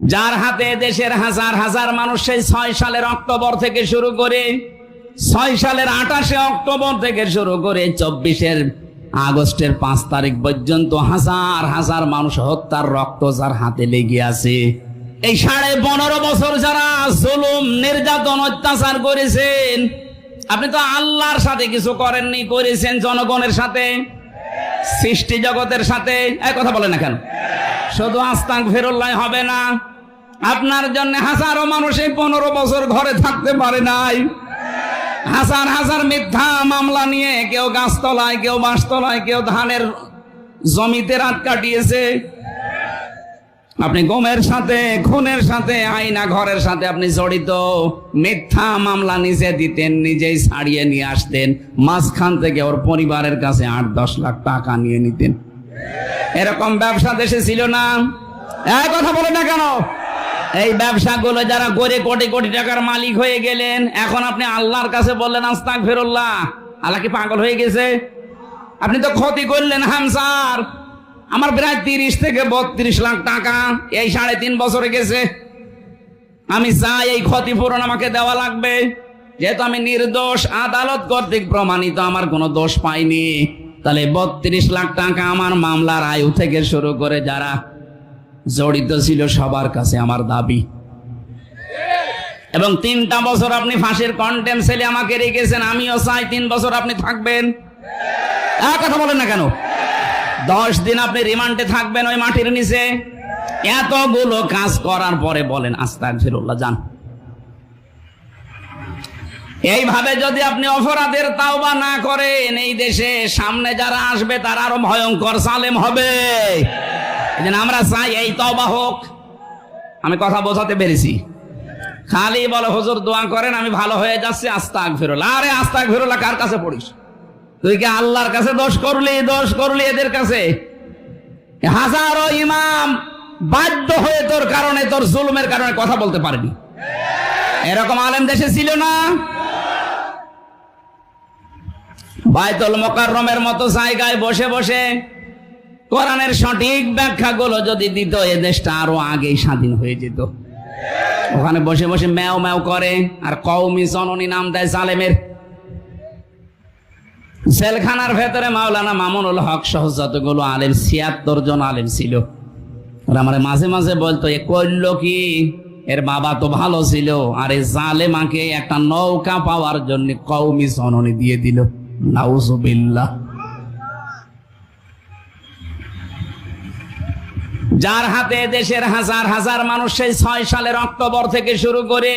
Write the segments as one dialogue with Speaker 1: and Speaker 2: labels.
Speaker 1: যার হাতে দেশের হাজার হাজার মানুষ সেই ছয় সালের অক্টোবর থেকে শুরু করে, ছয় সালের আঠাশে অক্টোবর থেকে শুরু করে, চব্বিশের আগস্টের পাঁচ তারিখ পর্যন্ত হাজার হাজার মানুষ হত্যার রক্ত যার হাতে লেগে আছে। এই সাড়ে পনেরো বছর যারা জুলুম, নির্যাতন, অত্যাচার করেছেন, আপনি তো আল্লাহর সাথে কিছু করেননি, করেছেন জনগণের সাথে, সৃষ্টি জগতের সাথে এক কথা বলে না কেন? শুধু আস্তাক ফেরুল্লাহ হবে না আপনার জন্য হাজারো মানুষ এই পনেরো বছর ঘরে থাকতে পারে নাই। হাজার হাজার মিথ্যা মামলা নিয়ে কেউ গাছতলায়, কেউ বাঁশতলায়, কেউ ধানের জমিতে রাত কাটিয়েছে। আপনি গমের সাথে, খুনের সাথে আইনা ঘরের সাথে আপনি জড়িত। মিথ্যা মামলা নিজে দিতেন, নিজেই ছাড়িয়ে নিয়ে আসতেন। মাঝখান থেকে ওর পরিবারের কাছে আট, দশ লাখ টাকা নিয়ে নিতেন। এরকম ব্যবসা দেশে ছিল না। এক কথা বলে না কেন? এই ব্যবসাগুলো যারা করে কোটি কোটি টাকার মালিক হয়ে গেলেন, এখন আপনি আল্লাহর কাছে বললেন আস্তাক ফেরুল্লাহ আল্লাহ কি পাগল হয়ে গেছে? আপনি তো ক্ষতি করলেন হামসার আমার প্রায় তিরিশ থেকে বত্রিশ লাখ টাকা, এই সাড়ে তিন বছরে গেছে। আমি চাই এই ক্ষতিপূরণ আমাকে দেওয়া লাগবে। যেহেতু আমি নির্দোষ, আদালত কর্তৃক প্রমাণিত, আমার কোনো দোষ পাইনি। তাহলে বত্রিশ লাখ টাকা আমার মামলার আয়ু থেকে শুরু করে যারা জড়িত ছিল সবার কাছে আমার দাবি। এবং তিনটা বছর আপনি ফাঁসির কন্টেম সেলে আমাকে রেখেছেন, আমিও চাই তিন বছর আপনি থাকবেন। কথা বলেন না কেন? দশ দিন আপনি রিমান্ডে থাকবেন ওই মাটির নিচে। এতগুলো কাজ করার পরে বলেন, আস্তাক যান। এইভাবে যদি আপনি অপরাধের তাওবা না করেন, এই দেশে সামনে যারা আসবে তারা আরও ভয়ঙ্কর সালেম হবে। এই আমরা চাই, এই তওবা হোক। আমি কথা বোঝাতে পেরেছি। খালি বলো, হুজুর, দোয়া করেন, আমি ভালো হয়ে যাচ্ছি আস্তাক ফেরোলা আরে আস্তাক ফিরুল্লাহ কার কাছে পড়িস? তুই কি আল্লাহর কাছে দোষ করলি দোষ করলি এদের কাছে? হাজারো ইমাম বাধ্য হয়ে তোর কারণে, তোর জুলুমের কারণে কথা বলতে পারেনি। এরকম আলেম দেশে ছিল না। বাইতুল মোকাররমের মতো জায়গায় বসে বসে কোরআনের সঠিক ব্যাখ্যাগুলো যদি দিত, এ দেশটা আরও আগেই স্বাধীন হয়ে যেত। ওখানে বসে বসে ম্যাও ম্যাও করে, আর কৌমি জননী নাম দেয় জালেমের। জেলখানার ভেতরে মাওলানা মামুনুল হক সহ যতগুলো আলেম, ছিয়াত্তর জন আলেম ছিল। ওরা আমার মাঝে মাঝে বলতো, এ করল কি? এর বাবা তো ভালো ছিল, আর এই জালেমাকে একটা নৌকা পাওয়ার জন্য কৌমি জননী দিয়ে দিল। নাউজুবিল্লাহ। যার হাতে দেশের হাজার হাজার মানুষ সেই ছয় সালের অক্টোবর থেকে শুরু করে,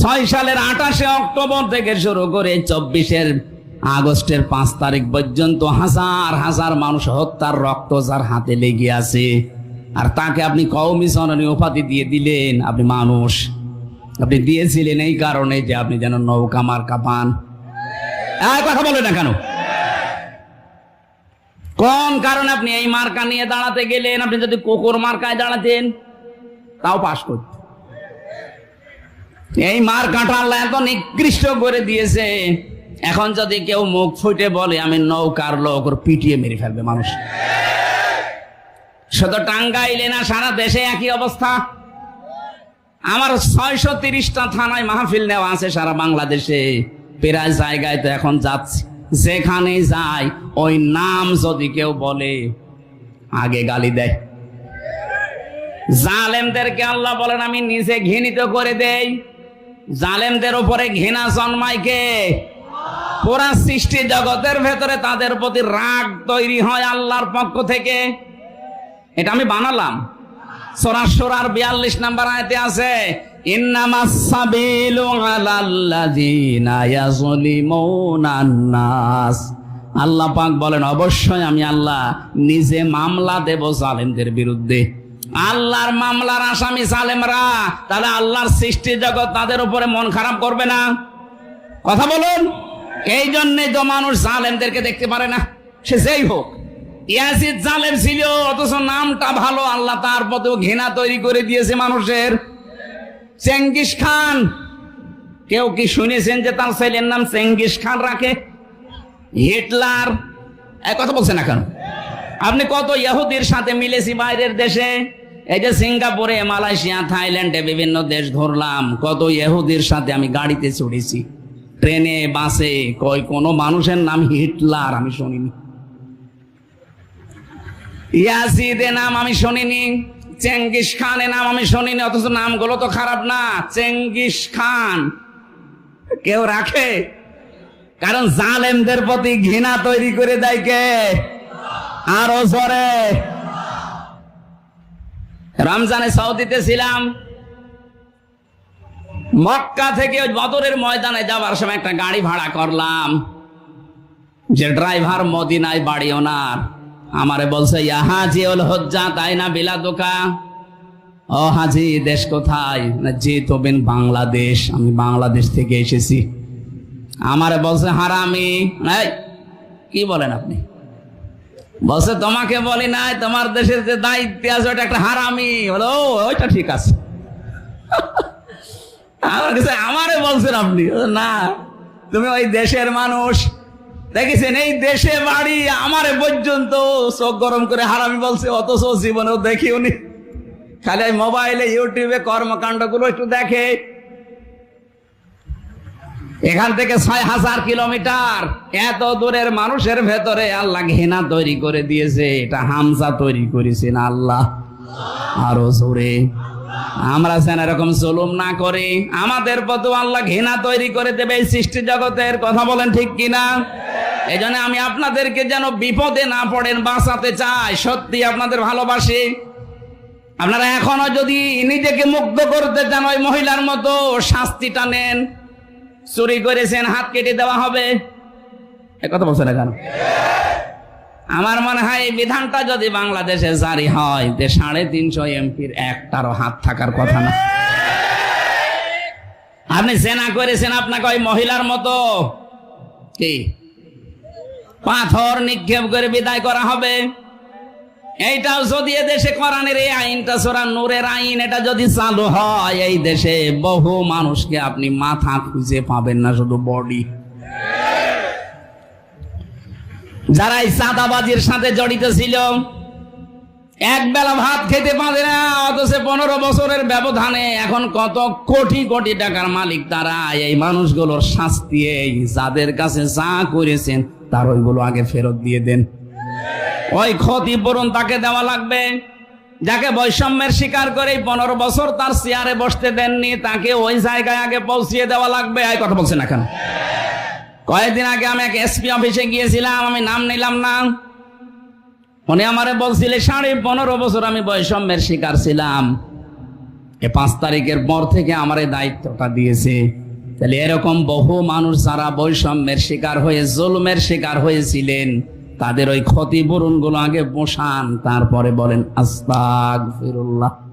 Speaker 1: ছয় সালের আঠাশে অক্টোবর থেকে শুরু করে চব্বিশের আগস্টের পাঁচ তারিখ পর্যন্ত হাজার হাজার মানুষ হত্যার রক্ত যার হাতে লেগে আছে। আর তাকে আপনি কৌমি উপাধি দিয়ে দিলেন, আপনি মানুষ। আপনি দিয়েছিলেন এই কারণে যে আপনি যেন নৌকা মার্কা পান। কথা বলে না কেন? কোন কারণে আপনি এই মার্কা নিয়ে দাঁড়াতে গেলেন? আপনি যদি কুকুর মার্কায় দাঁড়াতেন, তাও পাশ করতেন এই মার্কাটা আল্লাহ এত নিকৃষ্ট করে দিয়েছে। এখন যদি কেউ মুখ ফুটে বলে, আমি নৌকার লোক, ওর পিটিয়ে মেরে ফেলবে মানুষ। শুধু টাঙ্গাইলে না, সারা দেশে একই অবস্থা। আমার ছয়শো তিরিশটা থানায় মাহফিল নেওয়া আছে সারা বাংলাদেশে। প্রায় জায়গায় তো এখন যাচ্ছে। যেখানে যায়, ওই নাম যদি কেউ বলে, আগে গালি দেয়। জালেমদেরকে আল্লাহ বলেন, আমি নিজে ঘৃণিত করে দেই। জালেমদের উপরে ঘৃণা জন্মায় কে? পুরা সৃষ্টি জগতের ভেতরে তাদের প্রতি রাগ তৈরি হয় আল্লাহর পক্ষ থেকে। এটা আমি বানালাম। সরাসরার বিয়াল্লিশ নাম্বার আয়তে আছে ইন্নামাস সাবিলু আলাল্লাযিনা ইয়াজলিমুনা নাস আল্লাহ পাক বলেন, অবশ্যই আমি আল্লাহ নিজে মামলা দেব জালেমদের বিরুদ্ধে। আল্লাহর মামলার আসামি জালেমরা, তাহলে আল্লাহর সৃষ্টি জগৎ তাদের উপরে মন খারাপ করবে না। কথা বলুন। এই জন্যে তো মানুষ জালেমদেরকে দেখতে পারে না। সে যেই হোক ইয়াসিদ জালেম ছিল, অথচ নামটা ভালো, আল্লাহ তার প্রতিও ঘৃণা তৈরি করে দিয়েছে মানুষের। Genghis Khan. কেউ কি শুনেছেন যে তার ছেলের নাম চেঙ্গিস খান রাখে? হিটলার। এক কথা বলছেন না কেন? আপনি কত ইহুদির সাথে মিলেছি বাইরের দেশে? এই যে সিঙ্গাপুরে, মালয়েশিয়া, থাইল্যান্ডে বিভিন্ন দেশ ধরলাম। কত ইহুদির সাথে আমি গাড়িতে চড়েছি। ট্রেনে, বাসে, কই কোনো মানুষের নাম হিটলার আমি শুনিনি। ইয়াসিদের নাম আমি শুনিনি। চেঙ্গিস খানের নাম আমি শুনিনি, অথচ নামগুলো তো খারাপ না। Genghis Khan. কেউ রাখে? কারণ জালেমদের প্রতি ঘৃণা তৈরি করে দেয় কে? আরও জোরে। রমজানে সৌদিতে ছিলাম। মক্কা থেকে বদরের ময়দানে যাওয়ার সময় একটা গাড়ি ভাড়া করলাম। যে ড্রাইভার মদিনায় বাড়ি ওনার। আমারে বলছে ইয়া হাজি ওল হজ্জা তাই না বিলা দোকা ও হাজি দেশ কোথায়? জি তো বিন বাংলাদেশ আমি বাংলাদেশ থেকে এসেছি। আমারে বলছে হারামি। এই, কি বলেন আপনি? বলছে তোমাকে বলি নাই তোমার দেশের যে দায়িত্ব আছে ওটা একটা হারামি। বলো ওইটা ঠিক আছে। আমার কাছে আমারে বলছেন আপনি। না তুমি ওই দেশের মানুষ। দেখেছেন, এই দেশে বাড়ি আমারে পর্যন্ত চোখ গরম করে হারামি বলছে, অথচ জীবনেও দেখি উনি। খালি মোবাইলে, ইউটিউবে কর্মকাণ্ডগুলো একটু দেখে। এখান থেকে ছয় হাজার কিলোমিটার, এত দূরের মানুষের ভেতরে আল্লাহ ঘৃণা তৈরি করে দিয়েছে, এটা হামজা তৈরি করেছেন আল্লাহ। আরও জোরে। আমরা যেন এরকম জুলুম না করি, আমাদের প্রতি আল্লাহ ঘৃণা তৈরি করে দেবে এই সৃষ্টি জগতের, কথা বলেন ঠিক কিনা? এই আমি আপনাদেরকে যেন বিপদে না পড়েন, বাঁচাতে চাই। সত্যি আপনাদের ভালোবাসি। আপনারা এখনও যদি নিজেকে মুক্ত করতে চান, ওই মহিলার মতো শাস্তিটা নেন। চুরি করেছেন, হাত কেটে দেওয়া হবে। কথা বলছে না কেন? আমার মনে হয় এই বিধানটা যদি বাংলাদেশে জারি হয়, যে সাড়ে তিনশো এমপির একটারও হাত থাকার কথা না। আপনি সেনা করেছেন, আপনাকে ওই মহিলার মতো। কি? পাথর নিক্ষেপ করে বিদায় করা হবে। এইটাও যদি দেশে কোরআনের এই আইনটা, সোরা নূরের আইন, এটা যদি চালু হয়, এই দেশে বহু মানুষকে আপনি মাথা খুঁজে পাবেন না শুধু বডি যারা এই চাঁদাবাজির সাথে জড়িত ছিল, এক বেলা ভাত খেতে পারে না, অথচ পনেরো বছরের ব্যবধানে এখন কত কোটি কোটি টাকার মালিক তারা, এই মানুষগুলোর শাস্তি যাদের কাছে যা করেছেন তার ওইগুলো আগে ফেরত দিয়ে দেন। ওই ক্ষতিপূরণ তাকে দেওয়া লাগবে। যাকে বৈষম্যের শিকার করে পনেরো বছর তার চেয়ারে বসতে দেননি, তাকে ওই জায়গায় আগে পৌঁছিয়ে দেওয়া লাগবে। এই কথা বলছেন এখন কয়েকদিন আগে আমি এক এসপি অফিসে গিয়েছিলাম, আমি নাম নিলাম না। উনি আমারে বলছিলে, সাড়ে পনেরো বছর আমি বৈষম্যের শিকার ছিলাম। এ পাঁচ তারিখের পর থেকে আমার এই দায়িত্বটা দিয়েছে। তাহলে এরকম বহু মানুষ যারা বৈষম্যের শিকার হয়ে, জুলুমের শিকার হয়েছিলেন, তাদের ওই ক্ষতিপূরণগুলো আগে বসান, তারপরে বলেন আস্তাক ফিরুল্লাহ